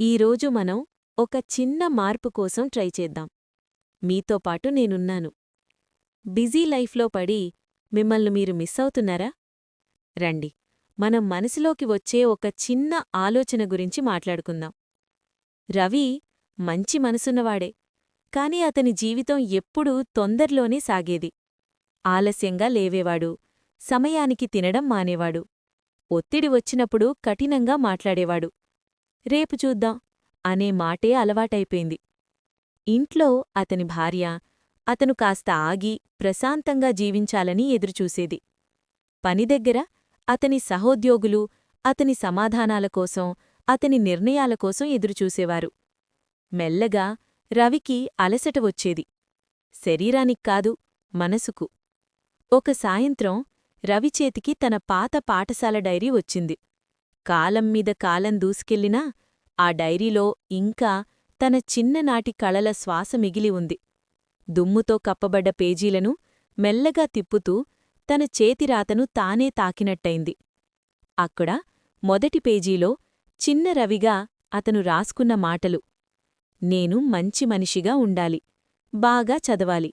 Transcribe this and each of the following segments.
ఈరోజు మనం ఒక చిన్న మార్పు కోసం ట్రై చేద్దాం. మీతో పాటు నేనున్నాను. బిజీ లైఫ్లో పడి మిమ్మల్ని మీరు మిస్ అవుతున్నారా? రండి మనం మనసులోకి వచ్చే ఒక చిన్న ఆలోచన గురించి మాట్లాడుకుందాం. రవి మంచి మనసున్నవాడే కాని అతని జీవితం ఎప్పుడూ తొందరలోనే సాగేది. ఆలస్యంగా లేవేవాడు సమయానికి తినడం మానేవాడు. ఒత్తిడి వచ్చినప్పుడు కఠినంగా మాట్లాడేవాడు. రేపు చూద్దాం అనే మాటే అలవాటైపోయింది. ఇంట్లో అతని భార్య అతను కాస్త ఆగి ప్రశాంతంగా జీవించాలని ఎదురుచూసేది. పనిదగ్గర అతని సహోద్యోగులు అతని సమాధానాల కోసం అతని నిర్ణయాల కోసం ఎదురుచూసేవారు. మెల్లగా రవికి అలసట వచ్చేది. శరీరానిక్కాదు మనసుకు. ఒక సాయంత్రం రవిచేతికి తన పాత పాఠశాల డైరీ వచ్చింది. కాలం మీద కాలం దూసుకెళ్ళినా ఆ డైరీలో ఇంకా తన చిన్ననాటి కళల శ్వాస మిగిలి ఉంది. దుమ్ముతో కప్పబడ్డ పేజీలను మెల్లగా తిప్పుతూ తన చేతిరాతను తానే తాకినట్టయింది. అక్కడ మొదటి పేజీలో చిన్న రవిగా అతను రాసుకున్న మాటలు. నేను మంచి మనిషిగా ఉండాలి. బాగా చదవాలి.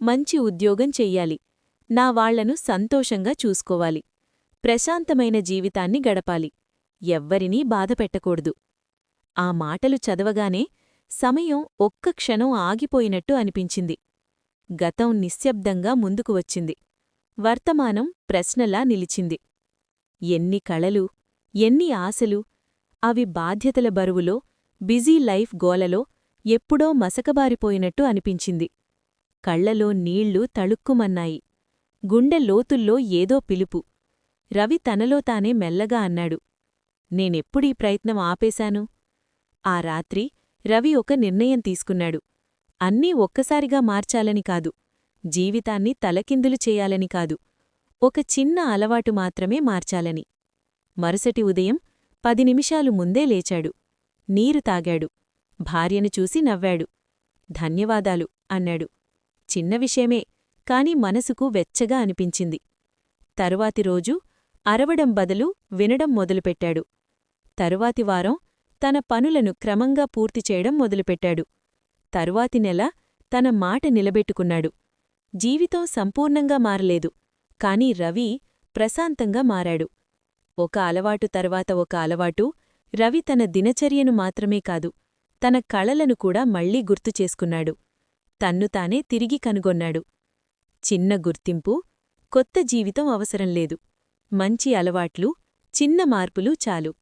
మంచి ఉద్యోగం చెయ్యాలి. నా వాళ్ళను సంతోషంగా చూసుకోవాలి. ప్రశాంతమైన జీవితాన్ని గడపాలి. ఎవ్వరినీ బాధపెట్టకూడదు ఆ మాటలు చదవగానే సమయం ఒక్క క్షణం ఆగిపోయినట్టు అనిపించింది. గతం నిశ్శబ్దంగా ముందుకు వచ్చింది. వర్తమానం ప్రశ్నలా నిలిచింది. ఎన్ని కళలు ఎన్ని ఆశలు అవి బాధ్యతల బరువులో బిజీ లైఫ్ గోలలో ఎప్పుడో మసకబారిపోయినట్టు అనిపించింది. కళ్ళలో నీళ్ళు తళుక్కుమన్నాయి. గుండె లోతుల్లో ఏదో పిలుపు. రవి తనలో తానే మెల్లగా అన్నాడు. నేనెప్పుడీ ప్రయత్నం ఆపేశాను? ఆ రాత్రి రవి ఒక నిర్ణయం తీసుకున్నాడు. అన్నీ ఒక్కసారిగా మార్చాలని కాదు. జీవితాన్ని తలకిందులు చేయాలని కాదు. ఒక చిన్న అలవాటు మాత్రమే మార్చాలని. మరుసటి ఉదయం పది నిమిషాలు ముందే లేచాడు. నీరు తాగాడు. భార్యను చూసి నవ్వాడు. ధన్యవాదాలు అన్నాడు. చిన్న విషయమే కాని మనసుకు వెచ్చగా అనిపించింది. తరువాతి రోజు అరవడం బదులు వినడం మొదలుపెట్టాడు. తరువాతి వారం తన పనులను క్రమంగా పూర్తి చేయడం మొదలుపెట్టాడు. తరువాతి నెల తన మాట నిలబెట్టుకున్నాడు. జీవితం సంపూర్ణంగా మారలేదు కాని రవి ప్రశాంతంగా మారాడు. ఒక అలవాటు తర్వాత ఒక అలవాటు రవి తన దినచర్యను మాత్రమే కాదు తన కళలను కూడా మళ్ళీ గుర్తుచేసుకున్నాడు తన్ను తానే తిరిగి కనుగొన్నాడు. చిన్న గుర్తింపు కొత్త జీవితం అవసరం లేదు. మంచి అలవాట్లు చిన్న మార్పులు చాలు.